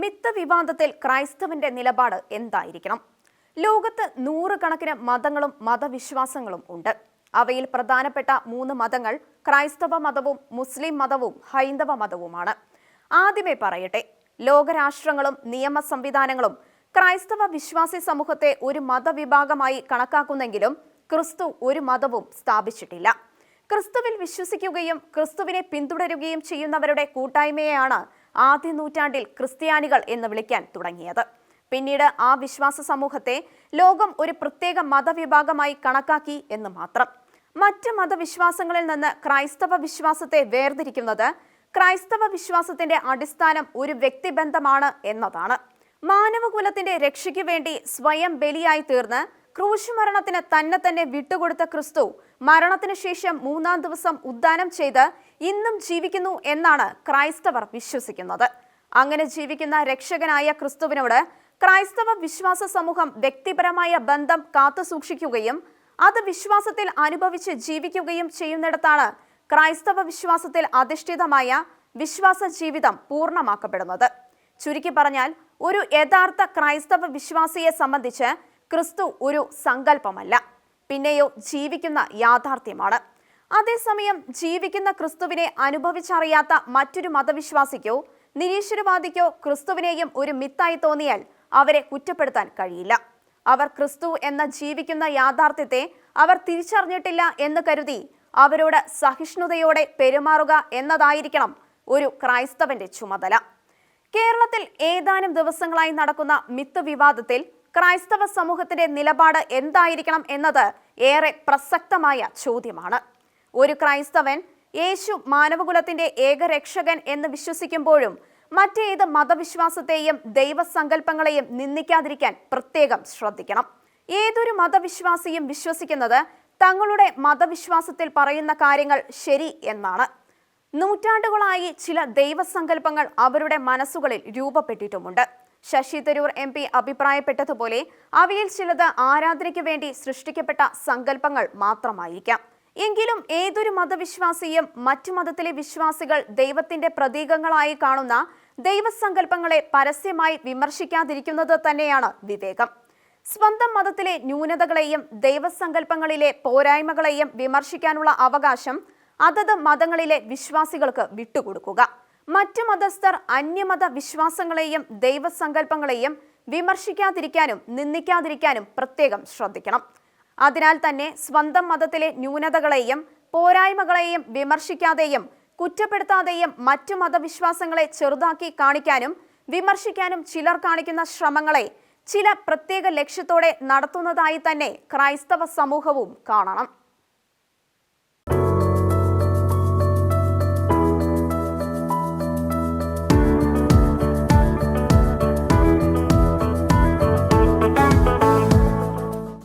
Myth വിവാദത്തിൽ ക്രൈസ്തവന്റെ നിലപാട് എന്തായിരിക്കണം? ലോകത്ത് നൂറുകണക്കിന് മതങ്ങളും മതവിശ്വാസങ്ങളും ഉണ്ട്. അവയിൽ പ്രധാനപ്പെട്ട മൂന്ന് മതങ്ങൾ ക്രൈസ്തവ മതവും മുസ്ലിം മതവും ഹൈന്ദവ മതവുമാണ്. ആദ്യമേ പറയട്ടെ ലോകരാഷ്ട്രങ്ങളും നിയമ സംവിധാനങ്ങളും ക്രൈസ്തവ വിശ്വാസി സമൂഹത്തെ ഒരു മതവിഭാഗമായി കണക്കാക്കുന്നെങ്കിലും ക്രിസ്തു ഒരു മതവും സ്ഥാപിച്ചിട്ടില്ല. ക്രിസ്തുവിൽ വിശ്വസിക്കുകയും ക്രിസ്തുവിനെ പിന്തുടരുകയും ചെയ്യുന്നവരുടെ കൂട്ടായ്മയെയാണ് ആദ്യ നൂറ്റാണ്ടിൽ ക്രിസ്ത്യാനികൾ എന്ന് വിളിക്കാൻ തുടങ്ങിയത്. പിന്നീട് ആ വിശ്വാസ സമൂഹത്തെ ലോകം ഒരു പ്രത്യേക മതവിഭാഗമായി കണക്കാക്കി എന്ന് മാത്രം. മറ്റ് മതവിശ്വാസങ്ങളിൽ നിന്ന് ക്രൈസ്തവ വിശ്വാസത്തെ വേർതിരിക്കുന്നത് ക്രൈസ്തവ വിശ്വാസത്തിന്റെ അടിസ്ഥാനം ഒരു വ്യക്തിബന്ധമാണ് എന്നതാണ്. മാനവകുലത്തിന്റെ രക്ഷയ്ക്കു വേണ്ടി സ്വയം ബലിയായി തീർന്ന് ക്രൂശുമരണത്തിന് തന്നെ തന്നെ വിട്ടുകൊടുത്ത ക്രിസ്തു മരണത്തിന് ശേഷം മൂന്നാം ദിവസം ഉദ്ദാനം ചെയ്ത് ഇന്നും ജീവിക്കുന്നു എന്നാണ് ക്രൈസ്തവർ വിശ്വസിക്കുന്നത്. അങ്ങനെ ജീവിക്കുന്ന രക്ഷകനായ ക്രിസ്തുവിനോട് ക്രൈസ്തവ വിശ്വാസ സമൂഹം വ്യക്തിപരമായ ബന്ധം കാത്തുസൂക്ഷിക്കുകയും അത് വിശ്വാസത്തിൽ അനുഭവിച്ച് ജീവിക്കുകയും ചെയ്യുന്നിടത്താണ് ക്രൈസ്തവ വിശ്വാസത്തിൽ അധിഷ്ഠിതമായ വിശ്വാസ ജീവിതം പൂർണമാക്കപ്പെടുന്നത്. ചുരുക്കി പറഞ്ഞാൽ ഒരു യഥാർത്ഥ ക്രൈസ്തവ വിശ്വാസിയെ സംബന്ധിച്ച് ക്രിസ്തു ഒരു സങ്കല്പമല്ല. പിന്നെയോ ജീവിക്കുന്ന യാഥാർത്ഥ്യമാണ്. അതേസമയം ജീവിക്കുന്ന ക്രിസ്തുവിനെ അനുഭവിച്ചറിയാത്ത മറ്റൊരു മതവിശ്വാസിക്കോ നിരീശ്വരവാദിക്കോ ക്രിസ്തുവിനെയും ഒരു മിത്തായി തോന്നിയാൽ അവരെ കുറ്റപ്പെടുത്താൻ കഴിയില്ല. അവർ ക്രിസ്തു എന്ന ജീവിക്കുന്ന യാഥാർത്ഥ്യത്തെ അവർ തിരിച്ചറിഞ്ഞിട്ടില്ല എന്ന് കരുതി അവരോട് സഹിഷ്ണുതയോടെ പെരുമാറുക എന്നതായിരിക്കണം ഒരു ക്രൈസ്തവന്റെ ചുമതല. കേരളത്തിൽ ഏതാനും ദിവസങ്ങളായി നടക്കുന്ന മിത്ത് വിവാദത്തിൽ ക്രൈസ്തവ സമൂഹത്തിന്റെ നിലപാട് എന്തായിരിക്കണം എന്നത് ഏറെ പ്രസക്തമായ ചോദ്യമാണ്. ഒരു ക്രൈസ്തവൻ യേശു മാനവകുലത്തിന്റെ ഏകരക്ഷകൻ എന്ന് വിശ്വസിക്കുമ്പോഴും മറ്റേത് മതവിശ്വാസത്തെയും ദൈവസങ്കല്പങ്ങളെയും നിന്ദിക്കാതിരിക്കാൻ പ്രത്യേകം ശ്രദ്ധിക്കണം. ഏതൊരു മതവിശ്വാസിയും വിശ്വസിക്കുന്നത് തങ്ങളുടെ മതവിശ്വാസത്തിൽ പറയുന്ന കാര്യങ്ങൾ ശരി എന്നാണ്. നൂറ്റാണ്ടുകളായി ചില ദൈവസങ്കല്പങ്ങൾ അവരുടെ മനസ്സുകളിൽ രൂപപ്പെട്ടിട്ടുമുണ്ട്. ശശി തരൂർ എം പി അഭിപ്രായപ്പെട്ടതുപോലെ അവയിൽ ചിലത് ആരാധനയ്ക്ക് വേണ്ടി സൃഷ്ടിക്കപ്പെട്ട സങ്കല്പങ്ങൾ മാത്രമായിരിക്കാം. എങ്കിലും ഏതൊരു മതവിശ്വാസിയും മറ്റു മതത്തിലെ വിശ്വാസികൾ ദൈവത്തിന്റെ പ്രതീകങ്ങളായി കാണുന്ന ദൈവസങ്കല്പങ്ങളെ പരസ്യമായി വിമർശിക്കാതിരിക്കുന്നത് തന്നെയാണ് വിവേകം. സ്വന്തം മതത്തിലെ ന്യൂനതകളെയും ദൈവസങ്കല്പങ്ങളിലെ പോരായ്മകളെയും വിമർശിക്കാനുള്ള അവകാശം അതത് മതങ്ങളിലെ വിശ്വാസികൾക്ക് വിട്ടുകൊടുക്കുക. മറ്റു മതസ്ഥർ അന്യമത വിശ്വാസങ്ങളെയും ദൈവസങ്കല്പങ്ങളെയും വിമർശിക്കാതിരിക്കാനും നിന്ദിക്കാതിരിക്കാനും പ്രത്യേകം ശ്രദ്ധിക്കണം. അതിനാൽ തന്നെ സ്വന്തം മതത്തിലെ ന്യൂനതകളെയും പോരായ്മകളെയും വിമർശിക്കാതെയും കുറ്റപ്പെടുത്താതെയും മറ്റു മതവിശ്വാസങ്ങളെ ചെറുതാക്കി കാണിക്കാനും വിമർശിക്കാനും ചിലർ കാണിക്കുന്ന ശ്രമങ്ങളെ ചില പ്രത്യേക ലക്ഷ്യത്തോടെ നടത്തുന്നതായി തന്നെ ക്രൈസ്തവ സമൂഹവും കാണണം.